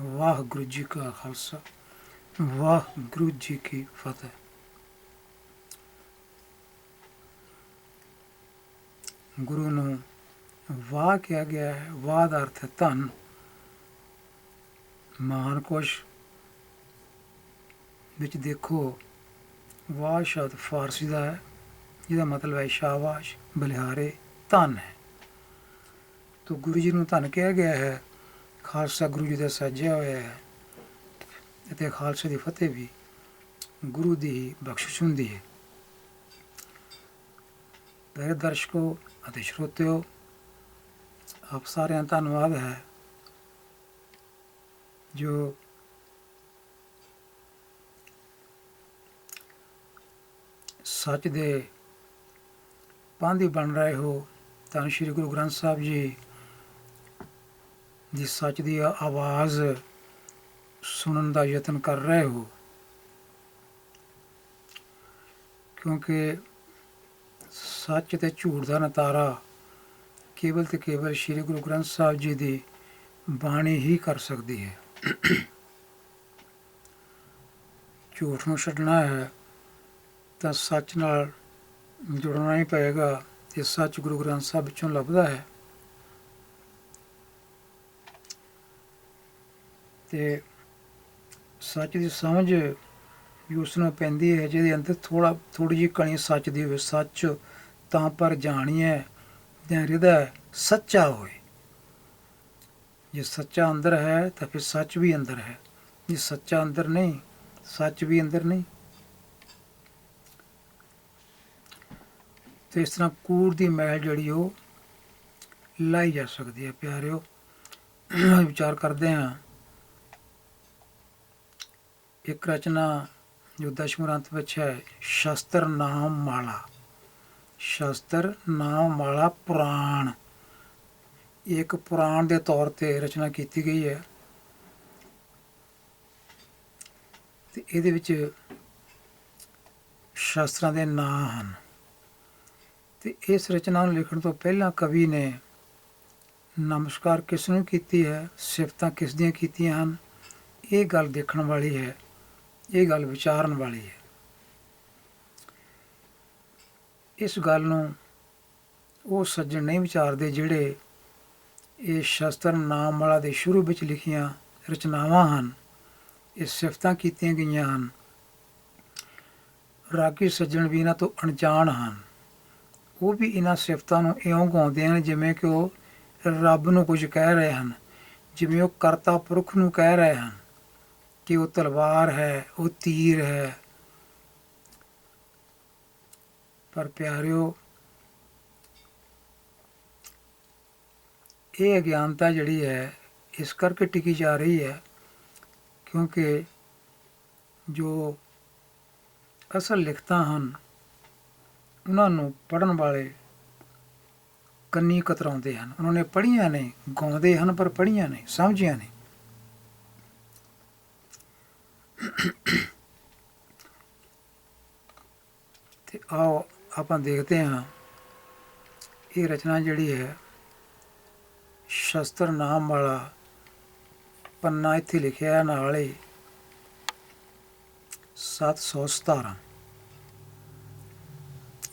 ਵਾਹਿਗੁਰੂ ਜੀ ਕਾ ਖਾਲਸਾ ਵਾਹਿਗੁਰੂ ਜੀ ਕੀ ਫਤਿਹ। ਗੁਰੂ ਨੂੰ ਵਾਹ ਕਿਹਾ ਗਿਆ ਹੈ, ਵਾਹ ਦਾ ਅਰਥ ਹੈ ਧਨ। ਮਹਾਨ ਕੋਸ਼ ਵਿੱਚ ਦੇਖੋ, ਵਾਹ ਸ਼ਬਦ ਫਾਰਸੀ ਦਾ ਹੈ, ਜਿਹਦਾ ਮਤਲਬ ਹੈ ਸ਼ਾਬਾਸ਼, ਬਲਿਹਾਰੇ, ਧਨ ਹੈ। ਤੋ ਗੁਰੂ ਜੀ ਨੂੰ ਧਨ ਕਿਹਾ ਗਿਆ ਹੈ ਖਾਲਸਾ ਗੁਰੂ ਜੀ ਦਾ ਸਾਜਿਆ ਹੋਇਆ ਹੈ ਅਤੇ ਖਾਲਸੇ ਦੀ ਫਤਿਹ ਵੀ ਗੁਰੂ ਦੀ ਹੀ ਬਖਸ਼ਿਸ਼ ਹੁੰਦੀ ਹੈ। ਪਿਆਰੇ ਦਰਸ਼ਕੋ ਅਤੇ ਸਰੋਤਿਓ, ਆਪ ਸਾਰਿਆਂ ਦਾ ਧੰਨਵਾਦ ਹੈ ਜੋ ਸੱਚ ਦੇ ਪਾਂਧੀ ਬਣ ਰਹੇ ਹੋ। ਤਾਂ ਸ਼੍ਰੀ ਗੁਰੂ ਗ੍ਰੰਥ ਸਾਹਿਬ ਜੀ ਦੀ ਸੱਚ ਦੀ ਆਵਾਜ਼ ਸੁਣਨ ਦਾ ਯਤਨ ਕਰ ਰਹੇ ਹੋ। ਕਿਉਂਕਿ ਸੱਚ ਤੇ ਝੂਠ ਦਾ ਨਤਾਰਾ ਕੇਵਲ ਤੇ ਕੇਵਲ ਸ੍ਰੀ ਗੁਰੂ ਗ੍ਰੰਥ ਸਾਹਿਬ ਜੀ ਦੀ ਬਾਣੀ ਹੀ ਕਰ ਸਕਦੀ ਹੈ। ਝੂਠ ਨੂੰ ਛੱਡਣਾ ਹੈ ਤਾਂ ਸੱਚ ਨਾਲ ਜੁੜਨਾ ਹੀ ਪਏਗਾ ਤੇ ਸੱਚ ਗੁਰੂ ਗ੍ਰੰਥ ਸਾਹਿਬ ਵਿੱਚੋਂ ਲੱਭਦਾ ਹੈ। ਤੇ ਸੱਚ ਦੀ ਸਮਝ ਵੀ ਉਸ ਨੂੰ ਪੈਂਦੀ ਹੈ, ਜਿਹਦੇ ਅੰਦਰ ਥੋੜਾ ਥੋੜੀ ਜਿਹੀ ਕਣੀ ਸੱਚ ਦੀ ਹੋਵੇ, ਸੱਚ ਤਾਂ ਪਰ ਜਾਣੀਏ ਜਾਂ ਹਿਰਦਾ ਸੱਚਾ ਹੋਵੇ ਜੇ ਸੱਚਾ ਅੰਦਰ ਹੈ, ਤਾਂ ਫਿਰ ਸੱਚ ਵੀ ਅੰਦਰ ਹੈ। ਜੇ ਸੱਚਾ ਅੰਦਰ ਨਹੀਂ, ਸੱਚ ਵੀ ਅੰਦਰ ਨਹੀਂ। ਤੇ ਇਸ ਤਰ੍ਹਾਂ ਕੂੜ ਦੀ ਮਹਿਲ ਜਿਹੜੀ ਉਹ ਲਾਈ ਜਾ ਸਕਦੀ ਹੈ, ਪਿਆਰਿਓ। ਵਿਚਾਰ ਕਰਦੇ ਹਾਂ ਇੱਕ ਰਚਨਾ ਜੋ ਦਸ਼ਮਗ੍ਰੰਥ ਵਿੱਚ ਹੈ, ਸ਼ਸਤਰ ਨਾਮ ਮਾਲਾ। ਸ਼ਸਤਰ ਨਾਮ ਮਾਲਾ ਪੁਰਾਣ। ਇੱਕ ਪੁਰਾਣ ਦੇ ਤੌਰ ਤੇ ਰਚਨਾ ਕੀਤੀ ਗਈ ਹੈ। ਤੇ ਇਹਦੇ ਵਿੱਚ ਸ਼ਾਸਤਰਾਂ ਦੇ ਨਾਂ ਹਨ। ਤੇ ਇਸ ਰਚਨਾ ਨੂੰ ਲਿਖਣ ਤੋਂ ਪਹਿਲਾਂ ਕਵੀ ਨੇ ਨਮਸਕਾਰ ਕਿਸ ਨੂੰ ਕੀਤੀ ਹੈ, ਸਿਫਤਾਂ ਕਿਸ ਦੀਆਂ ਕੀਤੀਆਂ ਹਨ, ਇਹ ਗੱਲ ਦੇਖਣ ਵਾਲੀ ਹੈ। ਇਹ ਗੱਲ ਵਿਚਾਰਨ ਵਾਲੀ ਹੈ। ਇਸ ਗੱਲ ਨੂੰ ਉਹ ਸੱਜਣ ਨਹੀਂ ਵਿਚਾਰਦੇ ਜਿਹੜੇ ਇਹ ਸ਼ਸਤਰ ਨਾਮ ਵਾਲਾ ਦੇ ਸ਼ੁਰੂ ਵਿੱਚ ਲਿਖੀਆਂ ਰਚਨਾਵਾਂ ਹਨ। ਇਹ ਸਿਫਤਾਂ ਕੀਤੀਆਂ ਗਈਆਂ ਹਨ। ਰਾਗੀ ਸੱਜਣ ਵੀ ਇਹਨਾਂ ਤੋਂ ਅਣਜਾਣ ਹਨ। ਉਹ ਵੀ ਇਹਨਾਂ ਸਿਫਤਾਂ ਨੂੰ ਇਉਂ ਗਾਉਂਦੇ ਹਨ ਜਿਵੇਂ ਕਿ ਉਹ ਰੱਬ ਨੂੰ ਕੁਝ ਕਹਿ ਰਹੇ ਹਨ, ਜਿਵੇਂ ਉਹ ਕਰਤਾ ਪੁਰਖ ਨੂੰ ਕਹਿ ਰਹੇ ਹਨ। ਕਿ ਉਹ ਤਲਵਾਰ ਹੈ ਉਹ ਤੀਰ ਹੈ ਪਰ ਪਿਆਰਿਓ ਇਹ ਅਗਿਆਨਤਾ ਜਿਹੜੀ ਹੈ ਇਸ ਕਰਕੇ ਟਿਕੀ ਜਾ ਰਹੀ ਹੈ ਕਿਉਂਕਿ ਜੋ ਅਸਲ ਲਿਖਤਾਂ ਹਨ ਉਹਨਾਂ ਨੂੰ ਪੜਨ ਵਾਲੇ ਕੰਨੀ ਕਤਰਾਉਂਦੇ ਹਨ ਉਹਨਾਂ ਨੇ ਪੜੀਆਂ ਨੇ ਗਾਉਂਦੇ ਹਨ ਪਰ ਪੜੀਆਂ ਨਹੀਂ ਸਮਝੀਆਂ ਨਹੀਂ ਤੇ ਆਓ ਆਪਾਂ ਦੇਖਦੇ ਹਾਂ। ਇਹ ਰਚਨਾ ਜਿਹੜੀ ਹੈ, ਸ਼ਸਤਰ ਨਾਮ ਵਾਲਾ ਪੰਨਾ ਇੱਥੇ ਲਿਖਿਆ ਹੈ ਨਾਲ ਹੀ 717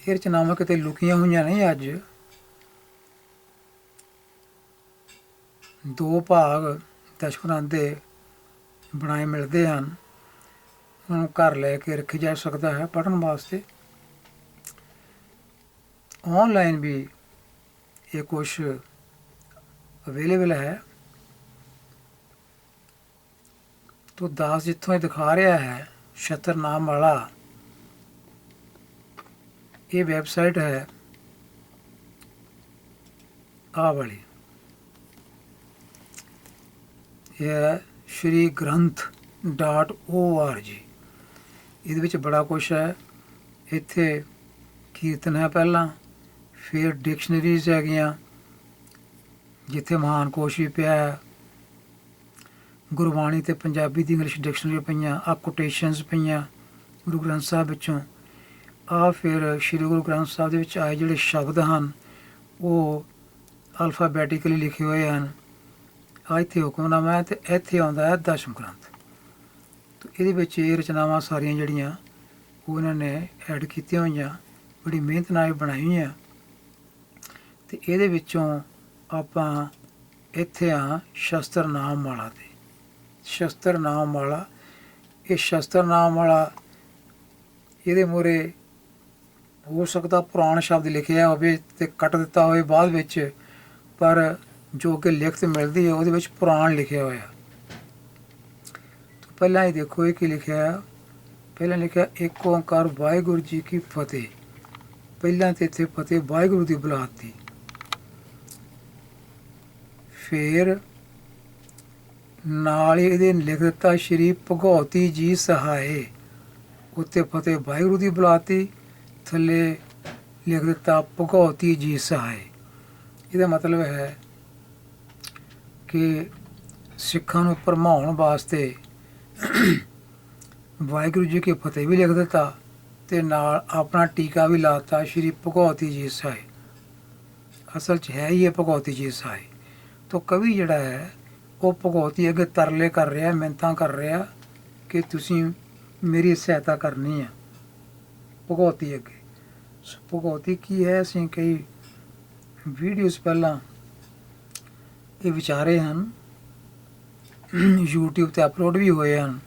ਇਹ ਰਚਨਾਵਾਂ ਕਿਤੇ ਲੁਕੀਆਂ ਹੋਈਆਂ ਨਹੀਂ ਅੱਜ। ਦੋ ਭਾਗ ਦਸ਼ਮਨਾਂ ਦੇ ਬਣਾਏ ਮਿਲਦੇ ਹਨ। ਘਰ ਲੈ ਕੇ ਰੱਖਿਆ ਜਾ ਸਕਦਾ ਹੈ ਪੜਨ ਵਾਸਤੇ। ਆਨਲਾਈਨ ਵੀ ਇਹ ਕੁਝ ਅਵੇਲੇਬਲ ਹੈ। ਤੋ ਦਾਸ ਜਿੱਥੋਂ ਇਹ ਦਿਖਾ ਰਿਹਾ ਹੈ ਸ਼ਤਰ ਨਾਮ ਵਾਲਾ, ਇਹ ਵੈਬਸਾਈਟ ਹੈ ਆ ਵਾਲੀ। ਇਹ ਹੈ ਸ਼੍ਰੀ ਗ੍ਰੰਥ .org ਇਹਦੇ ਵਿੱਚ ਬੜਾ ਕੁਝ ਹੈ। ਇੱਥੇ ਕੀਰਤਨ ਹੈ ਪਹਿਲਾਂ, ਫਿਰ ਡਿਕਸ਼ਨਰੀਜ਼ ਹੈਗੀਆਂ, ਜਿੱਥੇ ਮਹਾਨ ਕੋਸ਼ ਵੀ ਪਿਆ ਹੈ। ਗੁਰਬਾਣੀ ਤੇ ਪੰਜਾਬੀ ਦੀ ਇੰਗਲਿਸ਼ ਡਿਕਸ਼ਨਰੀ ਪਈਆਂ ਆ ਕੋਟੇਸ਼ਨਸ ਪਈਆਂ ਗੁਰੂ ਗ੍ਰੰਥ ਸਾਹਿਬ ਵਿੱਚੋਂ। ਆ ਫਿਰ ਸ੍ਰੀ ਗੁਰੂ ਗ੍ਰੰਥ ਸਾਹਿਬ ਦੇ ਵਿੱਚ ਆਏ ਜਿਹੜੇ ਸ਼ਬਦ ਹਨ, ਉਹ ਅਲਫਾਬੈਟਿਕਲੀ ਲਿਖੇ ਹੋਏ ਹਨ। ਆ ਇੱਥੇ ਹੁਕਮਨਾਮਾ ਹੈ ਤੇ ਇੱਥੇ ਆਉਂਦਾ ਹੈ ਦਸ਼ਮ ਗ੍ਰੰਥ। ਇਹਦੇ ਵਿੱਚ ਇਹ ਰਚਨਾਵਾਂ ਸਾਰੀਆਂ ਜਿਹੜੀਆਂ, ਉਹ ਇਹਨਾਂ ਨੇ ਐਡ ਕੀਤੀਆਂ ਹੋਈਆਂ, ਬੜੀ ਮਿਹਨਤ ਨਾਲ ਇਹ ਬਣਾਈ ਹੋਈਆਂ। ਤੇ ਇਹਦੇ ਵਿੱਚੋਂ ਆਪਾਂ ਇੱਥੇ ਆ ਸ਼ਸਤਰ ਨਾਮ ਵਾਲਾ ਤੇ। ਸ਼ਸਤਰ ਨਾਮ ਵਾਲਾ ਇਹ ਸ਼ਸਤਰ ਨਾਮ ਵਾਲਾ ਇਹਦੇ ਮੂਹਰੇ ਹੋ ਸਕਦਾ ਪੁਰਾਣ ਸ਼ਬਦ ਲਿਖਿਆ ਹੋਵੇ ਤੇ ਕੱਟ ਦਿੱਤਾ ਹੋਵੇ ਬਾਅਦ ਵਿੱਚ, ਪਰ ਜੋ ਕਿ ਲਿਖਤ ਮਿਲਦੀ ਹੈ, ਉਹਦੇ ਵਿੱਚ ਪੁਰਾਣ ਲਿਖਿਆ ਹੋਇਆ। ਪਹਿਲਾਂ ਹੀ ਦੇਖੋ ਇਹ ਕੀ ਲਿਖਿਆ ਪਹਿਲਾਂ ਲਿਖਿਆ ਇੱਕ ਓੰਕਾਰ ਵਾਹਿਗੁਰੂ ਜੀ ਕੀ ਫਤਿਹ। ਪਹਿਲਾਂ ਤੇ ਇੱਥੇ ਫਤਿਹ ਵਾਹਿਗੁਰੂ ਦੀ ਬੁਲਾਤੀ ਫਿਰ ਨਾਲ ਇਹਦੇ ਲਿਖ ਦਿੱਤਾ ਸ਼੍ਰੀ ਭਗਉਤੀ ਜੀ ਸਹਾਏ। ਉੱਤੇ ਫਤਿਹ ਵਾਹਿਗੁਰੂ ਦੀ ਬੁਲਾਤੀ ਥੱਲੇ ਲਿਖ ਦਿੱਤਾ ਭਗਉਤੀ ਜੀ ਸਹਾਏ। ਇਹਦਾ ਮਤਲਬ ਹੈ ਕਿ ਸਿੱਖਾਂ ਨੂੰ ਭਰਮਾਉਣ ਵਾਸਤੇ ਵਾਹਿਗੁਰੂ ਜੀ ਕੇ ਫਤਿਹ ਵੀ ਲਿਖ ਦਿੱਤਾ ਤੇ ਨਾਲ ਆਪਣਾ ਟੀਕਾ ਵੀ ਲਾਤਾ ਸ਼੍ਰੀ ਭਗਉਤੀ ਜੀ ਸਾਹਿਬ। ਅਸਲ 'ਚ ਹੈ ਹੀ ਇਹ ਭਗਉਤੀ ਜੀ ਸਹਾਏ ਤੋ ਕਵੀ ਜਿਹੜਾ ਹੈ, ਉਹ ਭਗਉਤੀ ਅੱਗੇ ਤਰਲੇ ਕਰ ਰਿਹਾ ਮਿੰਤਾਂ ਕਰ ਰਿਹਾ ਕਿ ਤੁਸੀਂ ਮੇਰੀ ਸਹਾਇਤਾ ਕਰਨੀ ਹੈ ਭਗਉਤੀ ਅੱਗੇ। ਸੋ ਭਗਉਤੀ ਕੀ ਹੈ, ਅਸੀਂ ਕਈ ਵੀਡੀਓਜ਼ ਪਹਿਲਾਂ ਇਹ ਵਿਚਾਰੇ ਹਨ YouTube ਤੇ ਅਪਲੋਡ ਵੀ ਹੋਏ ਹਨ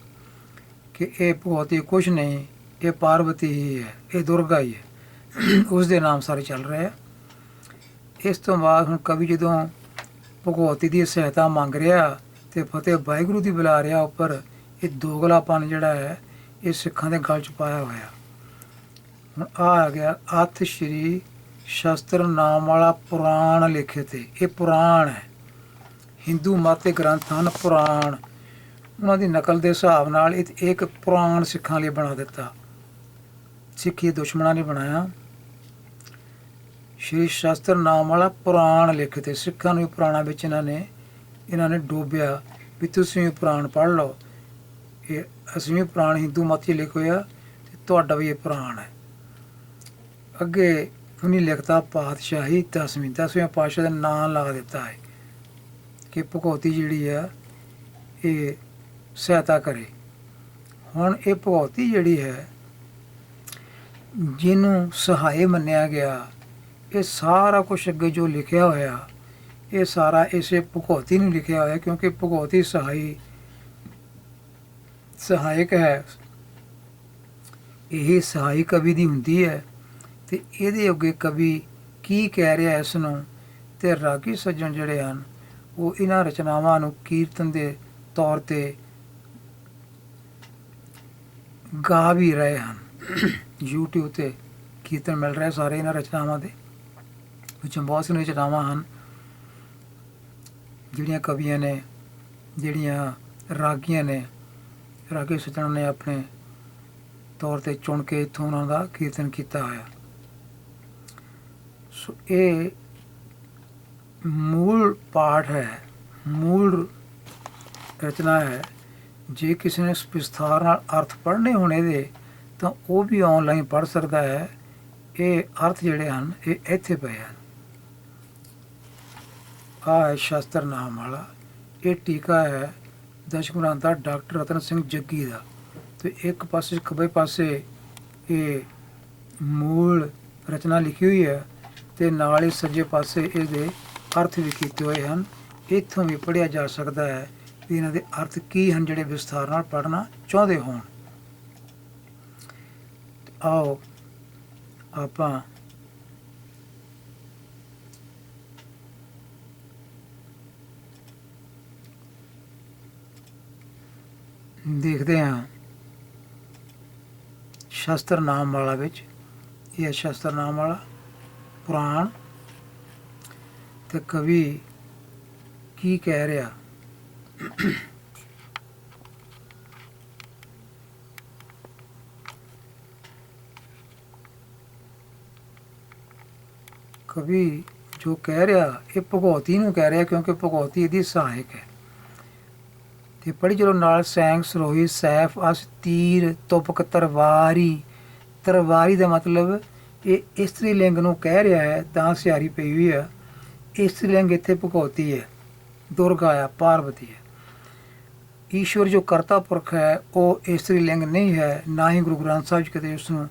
ਕਿ ਇਹ ਭਗਵਤੀ ਕੁਛ ਨਹੀਂ ਇਹ ਪਾਰਵਤੀ ਹੀ ਹੈ, ਇਹ ਦੁਰਗਾ ਹੀ ਹੈ। ਉਸ ਦੇ ਨਾਮ ਸਾਰੇ ਚੱਲ ਰਹੇ ਆ। ਇਸ ਤੋਂ ਬਾਅਦ ਹੁਣ ਕਵੀ ਜਦੋਂ ਭਗਵਤੀ ਦੀ ਸਹਾਇਤਾ ਮੰਗ ਰਿਹਾ ਤੇ ਫਤਿਹ ਵਾਹਿਗੁਰੂ ਦੀ ਬੁਲਾ ਰਿਹਾ ਉੱਪਰ, ਇਹ ਦੋਗਲਾਪਨ ਜਿਹੜਾ ਹੈ, ਇਹ ਸਿੱਖਾਂ ਦੇ ਗਲ ਚ ਪਾਇਆ ਹੋਇਆ। ਹੁਣ ਆ ਆ ਗਿਆ, ਅਥ ਸ਼੍ਰੀ ਸ਼ਸਤਰ ਨਾਮ ਵਾਲਾ ਪੁਰਾਣ ਲਿਖੇ ਤੇ, ਇਹ ਪੁਰਾਣ ਹੈ। ਹਿੰਦੂ ਮਤ ਦੇ ਗ੍ਰੰਥ ਹਨ ਪੁਰਾਣ। ਉਹਨਾਂ ਦੀ ਨਕਲ ਦੇ ਹਿਸਾਬ ਨਾਲ ਇਹ ਇੱਕ ਪੁਰਾਣ ਸਿੱਖਾਂ ਲਈ ਬਣਾ ਦਿੱਤਾ। ਸਿੱਖੀ ਦੁਸ਼ਮਣਾਂ ਨੇ ਬਣਾਇਆ। ਸ਼੍ਰੀ ਸ਼ਸਤਰ ਨਾਮ ਵਾਲਾ ਪੁਰਾਣ ਲਿਖੇ ਸਿੱਖਾਂ ਨੂੰ ਵੀ ਪੁਰਾਣਾ ਵਿੱਚ ਇਹਨਾਂ ਨੇ ਇਹਨਾਂ ਨੇ ਡੋਬਿਆ ਵੀ ਤੁਸੀਂ ਵੀ ਪੁਰਾਣ ਪੜ੍ਹ ਲਓ। ਇਹ ਅਸੀਂ ਵੀ ਪੁਰਾਣ ਹਿੰਦੂ ਮਤ 'ਚ ਲਿਖਿਆ ਹੋਇਆ ਤੇ ਤੁਹਾਡਾ ਵੀ ਇਹ ਪੁਰਾਣ ਹੈ। ਅੱਗੇ ਉਹਨੇ ਲਿਖਤਾ ਪਾਤਸ਼ਾਹੀ ਦਸਵੀਂ। ਦਸਵੇਂ ਪਾਤਸ਼ਾਹ ਦਾ ਨਾਮ ਲਾ ਦਿੱਤਾ ਹੈ। ਕਿ ਭਗਉਤੀ ਜਿਹੜੀ ਆ, ਇਹ ਸਹਾਇਤਾ ਕਰੇ। ਹੁਣ ਇਹ ਭਗਉਤੀ ਜਿਹੜੀ ਹੈ, ਜਿਹਨੂੰ ਸਹਾਏ ਮੰਨਿਆ ਗਿਆ, ਇਹ ਸਾਰਾ ਕੁਝ ਅੱਗੇ ਜੋ ਲਿਖਿਆ ਹੋਇਆ, ਇਹ ਸਾਰਾ ਇਸੇ ਭਗਉਤੀ ਨੂੰ ਲਿਖਿਆ ਹੋਇਆ, ਕਿਉਂਕਿ ਭਗਉਤੀ ਸਹਾਈ, ਸਹਾਇਕ ਹੈ। ਇਹ ਸਹਾਈ ਕਵੀ ਦੀ ਹੁੰਦੀ ਹੈ ਤੇ ਇਹਦੇ ਅੱਗੇ ਕਵੀ ਕੀ ਕਹਿ ਰਿਹਾ ਇਸ ਨੂੰ, ਤੇ ਰਾਗੀ ਸੱਜਣ ਜਿਹੜੇ ਹਨ ਉਹ ਇਹਨਾਂ ਰਚਨਾਵਾਂ ਨੂੰ ਕੀਰਤਨ ਦੇ ਤੌਰ ਤੇ ਗਾ ਵੀ ਰਹੇ ਹਨ। YouTube ਤੇ ਕੀਰਤਨ ਮਿਲ ਰਿਹਾ ਸਾਰੇ ਇਹਨਾਂ ਰਚਨਾਵਾਂ ਦੇ, ਵਿੱਚੋਂ ਬਹੁਤ ਸਾਰੀਆਂ ਰਚਨਾਵਾਂ ਹਨ, ਜਿਹੜੀਆਂ ਕਵੀਆਂ ਨੇ, ਜਿਹੜੀਆਂ ਰਾਗੀਆਂ ਨੇ, ਰਾਗੀ ਸੱਜਣ ਨੇ ਆਪਣੇ ਤੌਰ ਤੇ ਚੁਣ ਕੇ ਇੱਥੋਂ ਉਹਨਾਂ ਦਾ ਕੀਰਤਨ ਕੀਤਾ ਹੋਇਆ। ਸੋ ਇਹ ਮੂਲ ਪਾਠ ਹੈ, ਮੂਲ ਰਚਨਾ ਹੈ। ਜੇ ਕਿਸੇ ਨੇ ਵਿਸਥਾਰ ਨਾਲ ਅਰਥ ਪੜ੍ਹਨੇ ਹੋਣ ਇਹਦੇ ਤਾਂ ਉਹ ਵੀ ਆਨਲਾਈਨ ਪੜ੍ਹ ਸਕਦਾ ਹੈ। ਇਹ ਅਰਥ ਜਿਹੜੇ ਹਨ, ਇਹ ਇੱਥੇ ਪਏ ਹਨ। ਆ ਹੈ ਸ਼ਾਸਤਰ ਨਾਮ ਵਾਲਾ। ਇਹ ਟੀਕਾ ਹੈ ਦਸ਼ਗੁਰਾਂ ਦਾ ਡਾਕਟਰ ਰਤਨ ਸਿੰਘ ਜੱਗੀ ਦਾ। ਤੇ ਇੱਕ ਪਾਸੇ ਖੱਬੇ ਪਾਸੇ ਇਹ ਮੂਲ ਰਚਨਾ ਲਿਖੀ ਹੋਈ ਹੈ ਤੇ ਨਾਲ ਹੀ ਸੱਜੇ ਪਾਸੇ ਇਹਦੇ ਅਰਥ ਵੀ ਕੀਤੇ ਹੋਏ ਹਨ। ਇੱਥੋਂ ਵੀ ਪੜਿਆ ਜਾ ਸਕਦਾ ਹੈ ਵੀ ਇਹਨਾਂ ਦੇ ਅਰਥ ਕੀ ਹਨ ਜਿਹੜੇ ਵਿਸਥਾਰ ਨਾਲ ਪੜਨਾ ਚਾਹੁੰਦੇ ਹੋਣ। ਆਓ ਆਪਾਂ ਦੇਖਦੇ ਹਾਂ ਸ਼ਸਤਰ ਨਾਮ ਵਾਲਾ ਵਿੱਚ। ਇਹ ਹੈ ਸ਼ਸਤਰ ਨਾਮ ਵਾਲਾ ਪੁਰਾਣ ਤੇ ਕਵੀ ਕੀ ਕਹਿ ਰਿਹਾ? ਕਵੀ ਜੋ ਕਹਿ ਰਿਹਾ, ਇਹ ਭਗਉਤੀ ਨੂੰ ਕਹਿ ਰਿਹਾ ਕਿਉਂਕਿ ਭਗਉਤੀ ਇਹਦੀ ਸਹਾਇਕ ਹੈ। ਤੇ ਪੜੀ ਚਲੋ ਨਾਲ ਸੈਂਗ ਸਰੋਹੀ, ਸੈਫ, ਅਸ, ਤੀਰ, ਤੁਪਕ, ਤਰਵਾਰੀ। ਤਰਵਾਰੀ ਦਾ ਮਤਲਬ ਇਹ ਇਸਤਰੀ ਲਿੰਗ ਨੂੰ ਕਹਿ ਰਿਹਾ ਹੈ, ਤਾਂ ਸਿਆਰੀ ਪਈ ਹੋਈ ਹੈ ਇਸਤਰੀ ਲਿੰਗ ਇੱਥੇ ਭਗਉਤੀ ਹੈ, ਦੁਰਗਾ ਆ, ਪਾਰਵਤੀ ਹੈ। ਈਸ਼ਵਰ ਜੋ ਕਰਤਾ ਪੁਰਖ ਹੈ, ਉਹ ਇਸਤਰੀ ਲਿੰਗ ਨਹੀਂ ਹੈ, ਨਾ ਹੀ ਗੁਰੂ ਗ੍ਰੰਥ ਸਾਹਿਬ ਜੀ ਕਦੇ ਉਸ ਨੂੰ